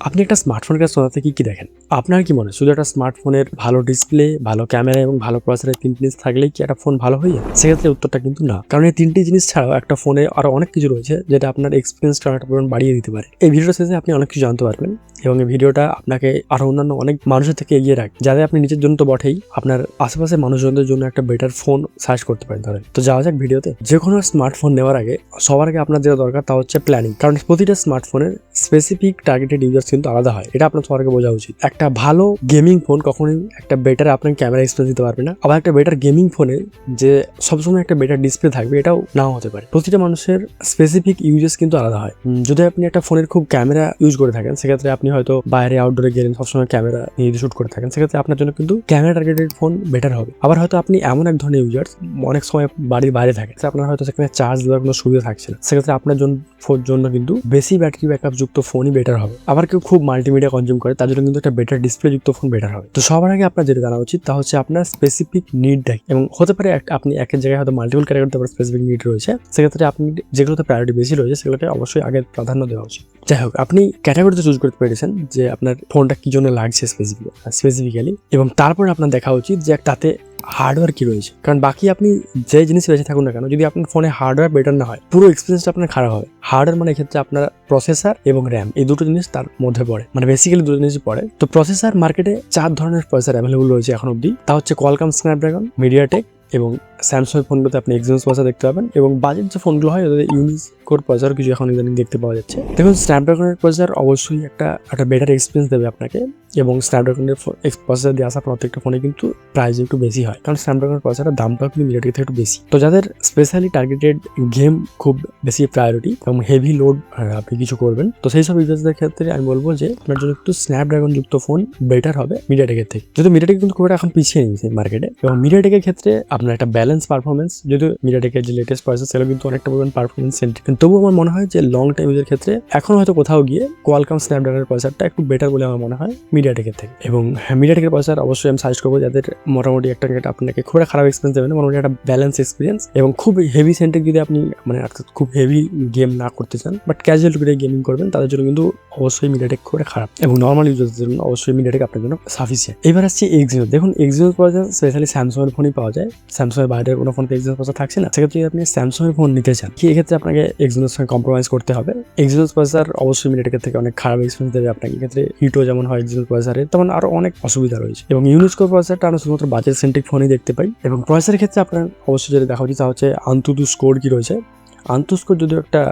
আপনি একটা স্মার্টফোনের কাছে শোনাতে কী কী দেখেন? আপনার কি মনে শুধু একটা স্মার্টফোনের ভালো ডিসপ্লে ভালো ক্যামেরা এবং ভালো প্রসেসরের তিনটি জিনিস থাকলেই কি একটা ফোন ভালো হয়ে যায়? সেক্ষেত্রে উত্তরটা কিন্তু না। কারণ এই তিনটি জিনিস ছাড়াও একটা ফোনে আরও অনেক কিছু রয়েছে যেটা আপনার এক্সপিরিয়েন্সটা অনেকটা পরিমাণ বাড়িয়ে দিতে পারে। এই ভিডিওটা শেষে আপনি অনেক কিছু জানতে পারবেন। এবং এই ভিডিওটা আপনাকে আরও অন্যান্য অনেক মানুষের থেকে এগিয়ে রাখে। যাতে আপনি নিজের জন্য তো বটেই, আপনার আশেপাশে মানুষজনদের জন্য একটা বেটার ফোন সার্চ করতে পারেন ধরেন তো যাওয়া যাক ভিডিওতে। যে কোনো স্মার্টফোন নেওয়ার আগে সবার আগে আপনার যেটা দরকার তা হচ্ছে প্ল্যানিং কারণ প্রতিটা স্মার্টফোনের স্পেসিফিক টার্গেটেড ইউজার্স কিন্তু আলাদা হয়। এটা আপনার সবার আগে বোঝা উচিত। একটা ভালো গেমিং ফোন কখনোই একটা বেটার আপনার ক্যামেরা এক্সপিরিয়েন্স দিতে পারবে না। আবার একটা বেটার গেমিং ফোনে যে সবসময় একটা বেটার ডিসপ্লে থাকবে, এটাও নাও হতে পারে। প্রতিটা মানুষের স্পেসিফিক ইউজেস কিন্তু আলাদা হয়। যদি আপনি একটা ফোনের খুব ক্যামেরা ইউজ করে থাকেন, সেক্ষেত্রে আপনি হয়তো বাইরে আউটডোরে গেলেন, সবসময় ক্যামেরা নিয়ে শুট করে থাকেন, সেক্ষেত্রে আপনার জন্য কিন্তু ক্যামেরা টার্গেটেড ফোন বেটার হবে। আবার হয়তো আপনি এমন এক ধরনের ইউজার্স অনেক সময় বাড়ির বাইরে থাকেন আপনার হয়তো সেখানে চার্জ দেওয়ার কোনো সুবিধা থাকছে না। সেক্ষেত্রে আপনার জন্য ফোন জন্য কিন্তু বেশি ব্যাটারি ব্যাকআপ যুক্ত ফোনই বেটার হবে। আবার কেউ খুব মাল্টিমিডিয়া কনজিউম করে, তার জন্য কিন্তু একটা বেটার ডিসপ্লে যুক্ত ফোন বেটার হবে। তো সবার আগে আপনার যেটা জানা উচিত, তা হচ্ছে আপনার স্পেসিফিক নিড দেয়। এবং হতে পারে আপনি এক জায়গায় হয়তো মাল্টিপল ক্যাটাগরিতে আপনার স্পেসিফিক নিড রয়েছে। সেক্ষেত্রে আপনি যেগুলোতে প্রায়োরিটি বেশি রয়েছে, সেগুলোকে অবশ্যই আগে প্রাধান্য দেওয়া উচিত। যাই হোক, আপনি ক্যাটাগরিতে চুজ করতে পেরেছেন। যে আপনার ফোনটা কি জন্য লাগছে স্পেসিফিক স্পেসিফিক্যালি এবং তারপর আপনার দেখা উচিত যে তাতে হার্ডওয়্যার কি রয়েছে। কারণ বাকি আপনি যে জিনিস বেঁচে থাকুন না কেন, যদি আপনার ফোনে হার্ডওয়্যার বেটার না হয়, পুরো এক্সপিরিয়েন্সটা আপনার খারাপ হবে। হার্ডওয়্যার মানে এক্ষেত্রে আপনার প্রসেসর এবং র্যাম এই দুটো জিনিস তার মধ্যে পড়ে। মানে বেসিক্যালি দুটো জিনিস পড়ে। তো প্রসেসর মার্কেটে চার ধরনের প্রসেসর অ্যাভেলেবল রয়েছে এখন অবধি। তা হচ্ছে কলকাম স্ন্যাপড্রাগন মিডিয়াটেক এবং স্যামসাং ফোনগুলোতে আপনি এক্সিনোস প্রসেসর দেখতে পাবেন এবং বাজেট যে ফোনগুলো হয়, ওদের ইউনিস কোর প্রসেসর কিছু এখন ইদানিং দেখতে পাওয়া যাচ্ছে। দেখুন স্ন্যাপড্রাগনের প্রসেসর অবশ্যই একটা একটা বেটার এক্সপিরিয়েন্স দেবে আপনাকে এবং স্ন্যাপড্রাগনের প্রসেসর দিয়ে আসা প্রত্যেকটা ফোনে কিন্তু প্রাইস একটু বেশি হয়। কারণ স্ন্যাপড্রাগনের প্রসেসরের দামটাও কিন্তু মিডিয়াটেক থেকে একটু বেশি। তো যাদের স্পেশালি টার্গেটেড গেম খুব বেশি প্রায়োরিটি এবং হেভি লোড আপনি কিছু করবেন, তো সেই সব ইউজার্সদের ক্ষেত্রে আমি বলব যে আপনার জন্য একটু স্ন্যাপড্রাগন যুক্ত ফোন বেটার হবে মিডিয়াটেকের থেকে। যদি মিডিয়াটেক কিন্তু খুব একটা এখন পিছিয়ে নিয়েছে মার্কেটে এবং মিডিয়াটেকের ক্ষেত্রে আপনার একটা ব্যালেন্স পারফরমেন্স যদিও মিডিয়াটেকের যে লেটেস্ট প্রসেসর সেগুলো কিন্তু অনেকটা পরিমাণ পারফরমেন্স সেন্ট্রিক তবুও আমার মনে হয় যে লং টাইম ইউজের ক্ষেত্রে এখন হয়তো কোথাও গিয়ে কোয়ালকাম স্ন্যাপড্রাগনের প্রসেসরটা একটু বেটার বলে আমার মনে হয় মিডিয়াটেকের থেকে। এবং মিডিয়াটেকের প্রসেসর অবশ্যই আমি সাজেস্ট করব যাদের মোটামুটি একটা আপনাকে খুব একটা খারাপ এক্সপিরিয়েন্স দেবে মোটামুটি একটা ব্যালেন্স এক্সপিরিয়েন্স এবং খুব হেভি সেন্ট্রিক যদি আপনি মানে অর্থাৎ খুব হেভি গেম না করতে চান বাট ক্যাজুয়াল টুকুরে গেমিং করবেন, তাদের জন্য কিন্তু অবশ্যই মিডিয়াটেক খুব খারাপ। এবং নর্মাল ইউজারদের জন্য অবশ্যই মিডিয়াটেক আপনার জন্য সাফিসিয়েন্ট এবার আসছে এক্সিনো দেখুন এক্সিনো প্রসেসর স্পেশালি স্যামসং এর ফোনই পাওয়া যায়। স্যামসংয়ের বাইরের কোনো ফোন এক্সিনো প্রসেসর থাকছে না। সেক্ষেত্রে যদি আপনি স্যামসংয়ের ফোন নিতে চান কি এক্ষেত্রে আপনাকে এক্সিনোর সঙ্গে কম্প্রোমাইজ করতে হবে। এক্সিনোস প্রসেসর অবশ্যই মিডিয়াটেকের থেকে অনেক খারাপ এক্সপিরিয়েন্স দেবে আপনাকে। এক্ষেত্রে হিটও যেমন হয় এক্সিনোস প্রসেসরে তেমন আরও অনেক অসুবিধা রয়েছে। এবং ইউনিসকো প্রসেসরটা আমরা শুধুমাত্র বাজেট সেন্ট্রিক ফোনই দেখতে পাই। এবং প্রসেসরের ক্ষেত্রে আপনার অবশ্যই যেটা দেখা উচিত তা হচ্ছে আন্তুদু স্কোর কি রয়েছে? আন্তুদু স্কোর যদিও একটা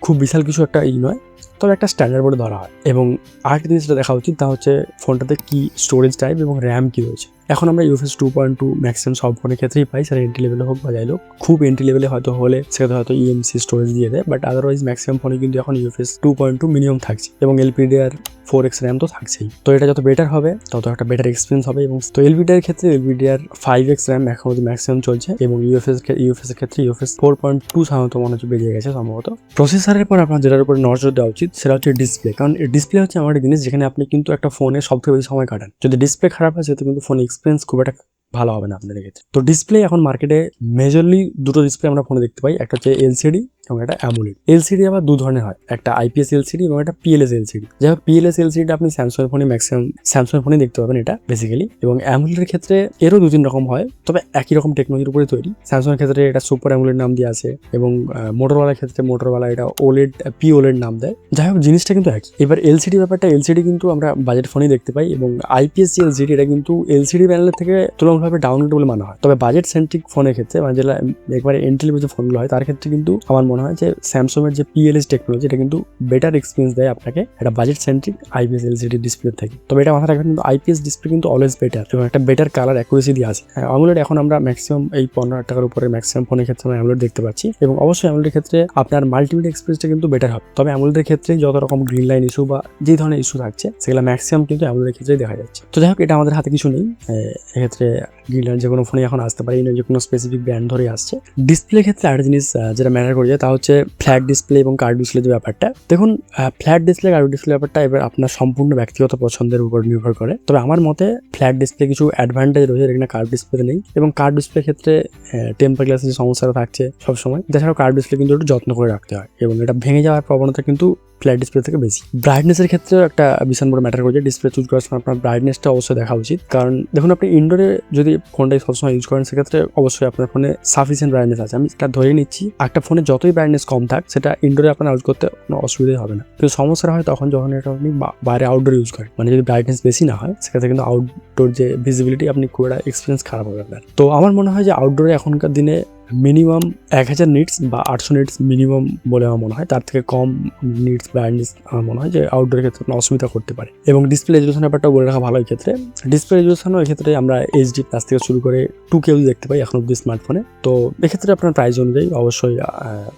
খুব বিশাল কিছু একটা ই নয়, তবে একটা স্ট্যান্ডার্ড বলে ধরা হয়। এবং আরেকটা জিনিস যেটা দেখা উচিত তা হচ্ছে ফোনটাতে কি স্টোরেজ টাইপ এবং র্যাম কী রয়েছে। এখন আমরা UFS two point two maximum সব ফোনের ক্ষেত্রেই পাই, সেটা এন্ট্রি লেভেলে হোক বা যাই হোক। খুব এন্ট্রি লেভেলে হয়তো হলে সেটা হয়তো E ইএমসি স্টোরেজ দিয়ে দেয় বাট আদারওয়াইজ ম্যাক্সিমাম ফোনে কিন্তু এখন UFS two point two minimum থাকছে এবং এলপিডিআর ফোর এক্স র্যাম তো থাকছেই। তো এটা যত বেটার হবে, তত একটা বেটার এক্সপিরিয়েন্স হবে এবং তো এলবিডিআর ক্ষেত্রে এলবিডিআর ফাইভ এক্স র্যাম এখন ম্যাক্সিমাম চলছে এবং ইউএফএস ইউএফএস ক্ষেত্রে ইউএফএস ফোর পয়েন্ট টু সাধারণত মনে হচ্ছে বেরিয়ে গেছে সম্ভবত। প্রসেসরের পর আপনার যেটার উপর নজর দেওয়া উচিত, সেটা হচ্ছে ডিসপ্লে কারণ ডিসপ্লে হচ্ছে আমার জিনিস যেখানে আপনি কিন্তু একটা ফোনে সব থেকে বেশি সময় কাটান। যদি ডিসপ্লে খারাপ হয়, সেহেতু কিন্তু ফোন এক্সপিরিয়েন্স খুব একটা ভালো হবে না আপনাদের ক্ষেত্রে। তো ডিসপ্লে এখন মার্কেটে মেজরলি দুটো ডিসপ্লে আমরা ফোনে দেখতে পাই। একটা হচ্ছে এলসিডি এবং একটা অ্যামোলেড। এলসিডি আবার দু ধরনের হয়। একটা আইপিএস এলসিডি এবং একটা পিএলএস এলসিডি যাই হোক পিএলএস এলসিডিটা আপনি স্যামসং ফোনে ম্যাক্সিমাম স্যামসং ফোনে দেখতে পাবেন এটা বেসিক্যালি এবং অ্যামোলেডের ক্ষেত্রে এরও দু তিন রকম হয়, তবে একই রকম টেকনোলজির উপরে তৈরি। স্যামসং ক্ষেত্রে এটা সুপার অ্যামোলেড নাম দিয়ে আছে এবং মোটরওয়ালার ক্ষেত্রে মোটরওয়ালা এটা ওলেড পি ওলেড নাম দেয়। যাই হোক, জিনিসটা কিন্তু একই। এবার এলসিডি ব্যাপারটা এলসিডি কিন্তু আমরা বাজেট ফোনেই দেখতে পাই এবং আইপিএস এলসিডি এটা কিন্তু এলসিডি প্যানেলের থেকে তুলনামূলকভাবে ডাউনলোড বলে মানা হয়। তবে বাজেট সেন্ট্রিক ফোনের ক্ষেত্রে মানে যেটা একবারে এন্ট্রি যে ফোনগুলো হয়, তার ক্ষেত্রে কিন্তু আমার মনে হয় যে স্যামসং এর যে পিএলএস টেকনোলজি এটা কিন্তু বেটার এক্সপিরিয়েন্স দেয় আপনাকে। একটা budget centric IPS LCD display থেকে। তবে এটা মাথায় রাখবেন কিন্তু আইপিএস ডিসপ্লে কিন্তু অলওয়েজ বেটার এবং একটা বেটার কালার অ্যাকুরেসি দিয়ে আছে হ্যাঁ এখন আমরা ম্যাক্সিমাম এই পনেরো হাজার টাকার উপরে ম্যাক্সিমাম ফোনের ক্ষেত্রে আমরা অ্যামুলেট দেখতে পাচ্ছি এবং অবশ্যই অ্যামুলেটের ক্ষেত্রে আপনার মাল্টিমিডিয়া এক্সপিরিয়েন্সটা কিন্তু বেটার হবে। তবে অ্যামুলেটের ক্ষেত্রে যত রকম গ্রিন লাইন ইস্যু বা যে ধরনের ইস্যু থাকছে, সেগুলো ম্যাক্সিমাম কিন্তু অ্যামুলেটের ক্ষেত্রেই দেখা যাচ্ছে। তো যাই হোক, এটা আমাদের হাতে কিছু নেই। এক্ষেত্রে গ্রিন লাইন যে কোনো ফোনে এখন আসতে পারে। যে কোনো স্পেসিফিক ব্র্যান্ড ধরে আসছে। ডিসপ্লে ক্ষেত্রে আরেকটা জিনিস যেটা ম্যাটার করে যায় হচ্ছে ফ্ল্যাট ডিসপ্লে এবং কার্ড ডিসপ্লে যে ব্যাপারটা। দেখুন ফ্ল্যাট ডিসপ্লে কার্ড ডিসপ্লে ব্যাপারটা এবার আপনার সম্পূর্ণ ব্যক্তিগত পছন্দের উপর নির্ভর করে। তবে আমার মতে ফ্ল্যাট ডিসপ্লে কিছু অ্যাডভান্টেজ রয়েছে, যেখানে কার্ড ডিসপ্লে নেই এবং কার্ড ডিসপ্লে ক্ষেত্রে টেম্পার গ্লাসের যে সমস্যাটা থাকছে সবসময়, তাছাড়াও কার্ড ডিসপ্লে কিন্তু একটু যত্ন করে রাখতে হয় এবং এটা ভেঙে যাওয়ার প্রবণতা কিন্তু ফ্ল্যাট ডিসপ্লে থেকে বেশি। ব্রাইটনেসের ক্ষেত্রেও একটা বিশাল বড় ম্যাটার করছে ডিসপ্লে চুজ করার সময়। আপনার ব্রাইটনেসটা অবশ্যই দেখা উচিত। কারণ দেখুন, আপনি ইনডোরে যদি ফোনটাই সবসময় ইউজ করেন, সেক্ষেত্রে অবশ্যই আপনার ফোনে সাফিসিয়েন্ট ব্রাইটনেস আছে। আমি এটা ধরে নিচ্ছি, একটা ফোনে যতই ব্রাইটনেস কম থাক, সেটা ইনডোরে আপনার ইউজ করতে কোনো অসুবিধাই হবে না। কিন্তু সমস্যা হয় তখন যখন এটা আপনি বাইরে আউটডোর ইউজ করেন। মানে যদি ব্রাইটনেস বেশি না হয়, সেক্ষেত্রে কিন্তু আউটডোর যে ভিজিবিলিটি আপনি খুব একটা এক্সপিরিয়েন্স খারাপ হবে আপনার। তো আমার মনে হয় যে আউটডোরে এখনকার দিনে মিনিমাম এক হাজার নিটস বা আটশো নিটস মিনিমাম বলে আমার মনে হয়। তার থেকে কম নিটস ব্রাইটনেস আমার মনে হয় যে আউটডোরের ক্ষেত্রে অসুবিধা করতে পারে। এবং ডিসপ্লে রেজুলেশন ব্যাপারটা বলে রাখা ভালো ক্ষেত্রে ডিসপ্লে রেজুলেশনও এক্ষেত্রে আমরা এইচডি প্লাস থেকে শুরু করে টু কেউ দেখতে পাই এখন অব্দি স্মার্টফোনে তো এক্ষেত্রে আপনার প্রাইস অনুযায়ী অবশ্যই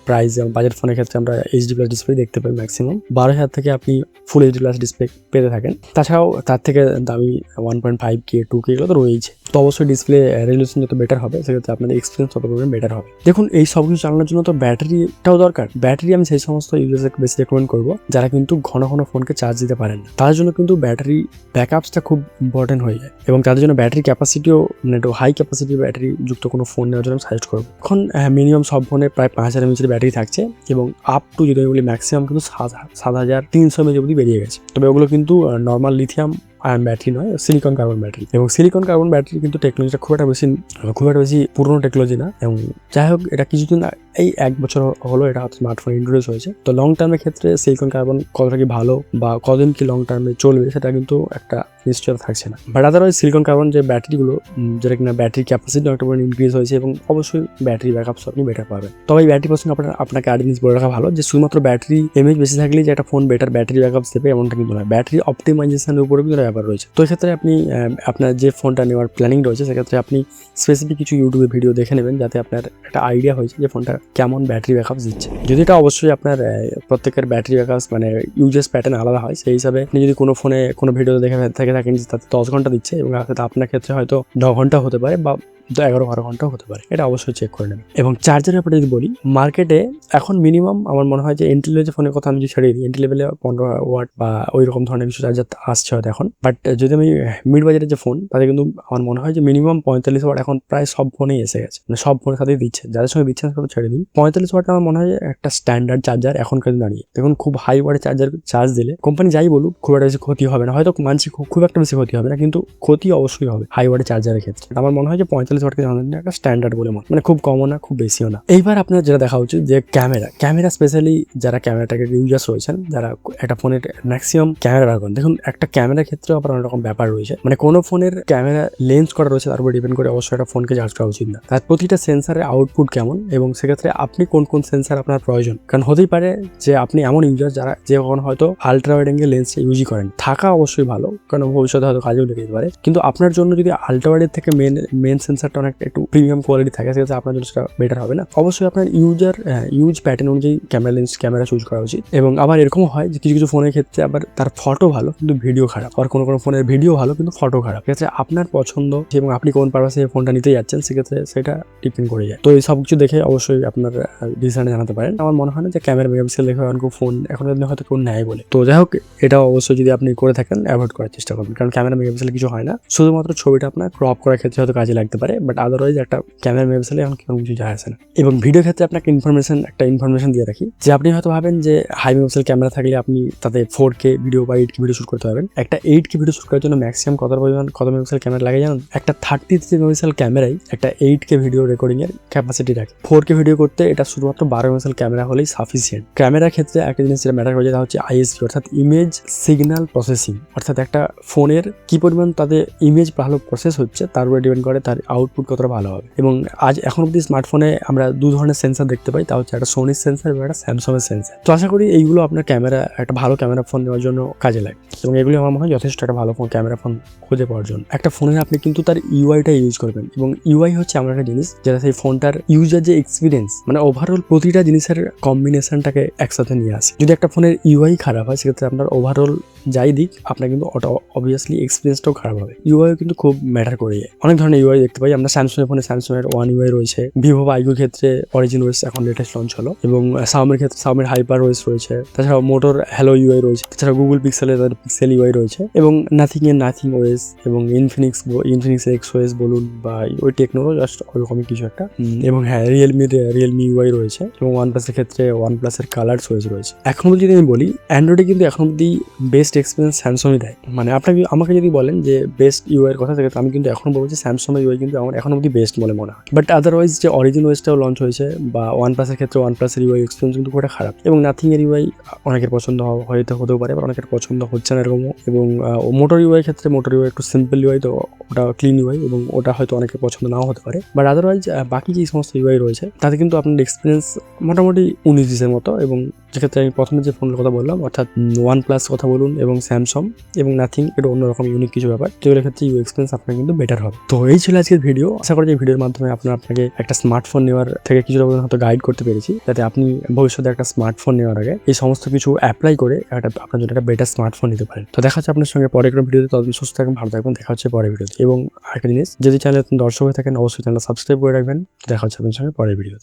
প্রাইস বাজেট ফোনের ক্ষেত্রে আমরা এইচডি প্লাস ডিসপ্লে দেখতে পাই ম্যাক্সিমাম বারো হাজার থেকে আপনি ফুল এইচডি প্লাস ডিসপ্লে পেতে থাকেন। তাছাড়াও তার থেকে দামি one point five K two K এগুলো তো রয়েছে তো অবশ্যই ডিসপ্লে রেজুলেশন যত বেটার হবে, সেক্ষেত্রে আপনাদের এক্সপিরিয়েন্স তত পরিমাণ বেটার হবে। দেখুন, এই সব কিছু চালানোর জন্য তো ব্যাটারিটাও দরকার। ব্যাটারি আমি সেই সমস্ত ইউজার্সকে বেশি রেকমেন্ড করব, যারা কিন্তু ঘন ঘন ফোনকে চার্জ দিতে পারেন না। তাদের জন্য কিন্তু ব্যাটারি ব্যাকআপসটা খুব ইম্পর্টেন্ট হয়ে যায় এবং তাদের জন্য ব্যাটারি ক্যাপাসিটিও মানে একটু হাই ক্যাপাসিটি ব্যাটারি যুক্ত কোনো ফোন নেওয়ার জন্য সাজেস্ট করব। এখন মিনিমাম সব ফোনে প্রায় পাঁচ হাজার এমএচের ব্যাটারি থাকছে এবং আপ টু যদি বলি ম্যাক্সিমাম কিন্তু সাত সাত হাজার তিনশো এমএচ অবধি বেরিয়ে গেছে। তবে ওগুলো কিন্তু নর্মাল লিথিয়াম আয়ন ব্যাটারি নয় সিলিকন কার্বন ব্যাটারি এবং সিলিকন কার্বন ব্যাটারি কিন্তু টেকনোলজিটা খুব একটা বেশি, খুব একটা বেশি পুরনো টেকনোলজি না। এবং যাই হোক, এটা কিছুদিন এই এক বছর হলো এটা স্মার্টফোন ইন্ট্রোডিউস হয়েছে। তো লং টার্মের ক্ষেত্রে সিলিকন কার্বন কতটা কি ভালো বা কদিন কি লং টার্মে চলবে, সেটা কিন্তু একটা নিশ্চয়তা থাকছে না। বাট আদারওয়াইজ সিলিকন কার্বন যে ব্যাটারিগুলো যেটা কিনা ব্যাটারি ক্যাপাসিটি একটা পরিমাণ ইনক্রিজ হয়েছে এবং অবশ্যই ব্যাটারি ব্যাকআপ আপনি বেটার পাবেন। তবে এই ব্যাটারি পার্সেন্ট আপনার, আপনাকে আরেক জিনিস বলে রাখা ভালো, যে শুধুমাত্র ব্যাটারি এমএচ বেশি থাকলেই যে একটা ফোন বেটার ব্যাটারি ব্যাকআপ দেবে এমনটা কিন্তু নয়। ব্যাটারি অপটিমাইজেশনের উপরে কিন্তু ব্যাপার রয়েছে। তো এক্ষেত্রে আপনি আপনার যে ফোনটা নেওয়ার প্ল্যানিং রয়েছে, সেক্ষেত্রে আপনি স্পেসিফিক কিছু ইউটিউবে ভিডিও দেখে নেবেন, যাতে আপনার একটা আইডিয়া হয়েছে যে ফোনটা কেমন ব্যাটারি ব্যাকআপ দিচ্ছে। যদি এটা অবশ্যই আপনার প্রত্যেকের ব্যাটারি ব্যাকআপ মানে ইউজেস প্যাটার্ন আলাদা হয়, সেই হিসাবে আপনি যদি কোনো ফোনে কোনো ভিডিও দেখে থেকে থাকেন যে তাতে দশ ঘণ্টা দিচ্ছে এবং আপনার ক্ষেত্রে হয়তো ন ঘণ্টা হতে পারে বা তো এগারো বারো ঘন্টাও হতে পারে। এটা অবশ্যই চেক করে নেবেন। এবং চার্জারের ব্যাপারে যদি বলি মার্কেটে এখন মিনিমাম আমার মনে হয় যে এন্ট্রি লেভেল ফোনের কথা আমি যদি ছেড়ে দিই এন্ট্রি লেভেলে পনেরো ওয়াট বা ওই রকম ধরনের কিছু চার্জার আসছে হয়তো এখন। বাট যদি আমি মিড বাজারের যে ফোন তাতে কিন্তু আমার মনে হয় যে মিনিমাম পঁয়তাল্লিশ ওয়াট এখন প্রায় সব ফোনেই এসে গেছে। মানে সব ফোনের সাথেই দিচ্ছে। যাদের সঙ্গে দিচ্ছে সব ছেড়ে দিন। পঁয়তাল্লিশ ওয়াট আমার মনে হয় একটা স্ট্যান্ডার্ড চার্জার এখনকার দিনে দাঁড়িয়ে। দেখুন, খুব হাই ওয়াটের চার্জার চার্জ দিলে কোম্পানি যাই বলুক, খুব একটা বেশি ক্ষতি হবে না। হয়তো মানছি খুব খুব একটা বেশি ক্ষতি হবে না, কিন্তু ক্ষতি অবশ্যই হবে হাই ওয়াটের চার্জারের ক্ষেত্রে। আমার মনে হয় যে পঁয়তাল্লিশ জন্য একটা স্ট্যান্ডার্ড বলে মনে মানে খুব কমও না, খুব বেশিও না। এইবার আপনার যেটা দেখা উচিত যে ক্যামেরা ক্যামেরা স্পেশালি যারা ক্যামেরাটাকে ইউজার্স রয়েছেন, যারা একটা ফোনের ম্যাক্সিমাম ক্যামেরা রাখবেন দেখুন একটা ক্যামেরার ক্ষেত্রেও আবার অনেক রকম ব্যাপার রয়েছে। মানে কোনো ফোনের ক্যামেরা লেন্স করা রয়েছে, তার উপর ডিপেন্ড করে অবশ্যই একটা ফোনকে চার্জ করা উচিত না। তার প্রতিটা সেন্সারের আউটপুট কেমন এবং সেক্ষেত্রে আপনি কোন কোন সেন্সার আপনার প্রয়োজন? কারণ হতেই পারে যে আপনি এমন ইউজার যারা, যে কখনো হয়তো আলট্রা ওয়াইড অ্যাঙ্গেল লেন্সটা ইউজই করেন। থাকা অবশ্যই ভালো, কারণ ভবিষ্যতে হয়তো কাজেও লেগে যেতে পারে। কিন্তু আপনার জন্য যদি আলট্রা ওয়াইডের থেকে মেন মেন সেন্সারটা অনেকটা একটু প্রিমিয়াম কোয়ালিটি থাকে, সেক্ষেত্রে আপনার জন্য সেটা বেটার হবে না। অবশ্যই আপনার ইউজার ইউজ প্যাটার্ন অনুযায়ী ক্যামেরা লেন্স ক্যামেরা চুজ করা উচিত। এবং আবার এরকমও হয় যে কিছু কিছু ফোনের ক্ষেত্রে আবার তার ফটো ভালো, কিন্তু ভিডিও খারাপ। আর কোনো কোনো ফোনের ভিডিও ভালো, কিন্তু ফটো খারাপ। সেক্ষেত্রে আপনার পছন্দ এবং আপনি কোন পারপাসে ফোনটা নিতে যাচ্ছেন, সেক্ষেত্রে সেটা ডিপেন্ড করে যায়। তো এই সব কিছু দেখে অবশ্যই আপনার ডিসিশনে জানাতে পারেন। আমার মনে হয় না যে ক্যামেরা মেগাপিক্সেল দেখে অনেক ফোন এখন হয়তো কেউ নেয় বলে। তো যাই হোক এটা অবশ্যই যদি আপনি করে থাকেন অ্যাভয়েড করার চেষ্টা করবেন। কারণ ক্যামেরা মেগাপিক্সেলে কিছু হয় না। শুধুমাত্র ছবিটা আপনার ক্রপ করার ক্ষেত্রে হয়তো কাজে লাগতে পারে। বাট আদারওয়াইজ একটা ক্যামেরা মেগাপিক্সেলে এখন কোনো কিছু যায় আসে না। এবং ভিডিও ক্ষেত্রে আপনাকে ইনফরমেশন একটা ইনফরমেশন দিয়ে রাখি, যে আপনি হয়তো ভাবেন যে হাই মেগাপিক্সেল ক্যামেরা থাকলে আপনি তাতে ফোর কে ভিডিও বা এইট কে ভিডিও শ্যুট করতে পারবেন। একটা এইট কে ভিডিও শুট করার জন্য ম্যাক্সিমাম কত পরিমাণ, কত মেগাপিক্সেল ক্যামেরা লাগে জানেন? একটা থার্টি থ্রি মেগাপিক্সেল ক্যামেরাই একটা এইট কে ভিডিও রেকর্ডিং এর ক্যাপাসিটি রাখে। ফোর কে ভিডিও করতে এটা শুধুমাত্র বারো মেগাপিক্সেল ক্যামেরা হলেই সাফিসিয়েন্ট ক্যামেরার ক্ষেত্রে একটা জিনিস যেটা ম্যাটার করে তা হচ্ছে আইএসপি অর্থাৎ ইমেজ সিগন্যাল প্রসেসিং অর্থাৎ একটা ফোনের কি পরিমাণ তাদের ইমেজ ভালো প্রসেস হচ্ছে, তার উপরে ডিপেন্ড করে তার আউটপুট কতটা ভালো হবে? এবং আজ এখন অব্দি স্মার্টফোনে আমরা দু ধরনের সেন্সার দেখতে পাই। তা হচ্ছে একটা সোনির সেন্সার এবং একটা স্যামসংয়ের সেন্সার তো আশা করি এইগুলো আপনার ক্যামেরা একটা ভালো ক্যামেরা ফোন নেওয়ার জন্য কাজে লাগে। এবং এগুলি আমার মনে হয় যথেষ্ট একটা ভালো ফোন ক্যামেরা ফোন খুঁজে পাওয়ার জন্য। একটা ফোনে আপনি কিন্তু তার ইউআইটা ইউজ করবেন। এবং ইউআই হচ্ছে আমার একটা জিনিস যেটা সেই ফোনটার ইউজার যে এক্সপিরিয়েন্স মানে ওভারঅল প্রতিটা জিনিসের কম্বিনেশনটাকে একসাথে নিয়ে আসে। যদি একটা ফোনের ইউআই খারাপ হয়, সেক্ষেত্রে আপনার ওভারঅল যাই দিক, আপনার কিন্তু ওটা অবভিয়াসলি এক্সপিরিয়েন্সটাও খারাপ হবে। ইউআই কিন্তু খুব ম্যাটার করে যায়। অনেক ধরনের ইউআই দেখতে পাই। আমরা স্যামসং ফোনে স্যামসং এর ওয়ান ইউআই রয়েছে। ভিভো বা ক্ষেত্রে অরিজিন ওয়েস এখন লেটেস্ট লঞ্চ হলো এবং সাউমির ক্ষেত্রে সাউমের হাইপার ওয়েস রয়েছে। তাছাড়া মোটর হ্যালো ইউআই রয়েছে। তাছাড়া গুগল পিক্সেলের তাদের পিক্সেল ইউআই রয়েছে এবং নাথিং এর নাথিং ওয়েস এবং ইনফিনিক্স ইনফিনিক্স এক্স ওয়েস বলুন বা ওই টেকনোলজি জাস্ট ওরকমই কিছু একটা। এবং হ্যাঁ রিয়েলমির রিয়েলমি ইউআই রয়েছে এবং ওয়ান প্লাসের ক্ষেত্রে ওয়ান প্লাসের কালার ওয়েস রয়েছে। এখন অবধি যদি আমি বলি অ্যান্ড্রয়েডে কিন্তু এখন অবধি বেস্ট এক্সপিরিয়েন্স স্যামসংই দেয়। মানে আপনাকে, আমাকে যদি বলেন যে বেস্ট ইউআই এর কথা থেকে আমি কিন্তু এখন বলব যে স্যামসং ইউআই কিন্তু আমার এখন অবধি বেস্ট বলে মনে হয়। বাট আদারওয়াইজ যে অরিজিন ওয়েসটাও লঞ্চ হয়েছে বা ওয়ান প্লাসের ক্ষেত্রে ওয়ান প্লাসের ইউআই এক্সপিরিয়েন্স কিন্তু খুব একটা খারাপ। এবং নাথিং এর ইউআই অনেকের পছন্দ হয়তো হতেও পারে বা অনেকের পছন্দ হচ্ছে না এরকমও। এবং মোটর ইউআই ক্ষেত্রে মোটর ইউআই একটু সিম্পল ইউআই তো ওটা ক্লিন ইউআই এবং ওটা হয়তো অনেকের পছন্দ নাও হতে পারে। বাট আদারওয়াইজ বাকি যে সমস্ত ইউআই রয়েছে, তাতে কিন্তু আপনার এক্সপিরিয়েন্স মোটামুটি উনিশ বিশের মতো এবং যেক্ষেত্রে আমি প্রথমে যে ফোনের কথা বললাম, অর্থাৎ ওয়ান প্লাস কথা বলুন এবং স্যামসং এবং নাথিং এটা অন্যরকম ইউনিক কিছু ব্যাপার। যেগুলোর ক্ষেত্রে ইউ এক্সপিরিয়েন্স আপনার কিন্তু বেটার হবে। তো এই ছিল আজকের ভিডিও আশা করি যে ভিডিওর মাধ্যমে আপনার আপনাকে একটা স্মার্টফোন নেওয়ার থেকে কিছুটা হয়তো গাইড করতে পেরেছি, যাতে আপনি ভবিষ্যতে একটা স্মার্টফোন নেওয়ার আগে এই সমস্ত কিছু অ্যাপ্লাই করে একটা, আপনার জন্য একটা বেটার স্মার্টফোন নিতে পারেন। তো দেখা হচ্ছে আপনার সঙ্গে পরের কোনো ভিডিওতে ততদিন সুস্থ থাকবেন ভালো থাকবেন দেখা হচ্ছে পরের ভিডিওতে এবং আরেকটা জিনিস, যদি চ্যানেলে দর্শক হয়ে থাকেন, অবশ্যই চ্যানেল সাবস্ক্রাইব করে রাখবেন। দেখা হচ্ছে আপনার সঙ্গে পরের ভিডিওতে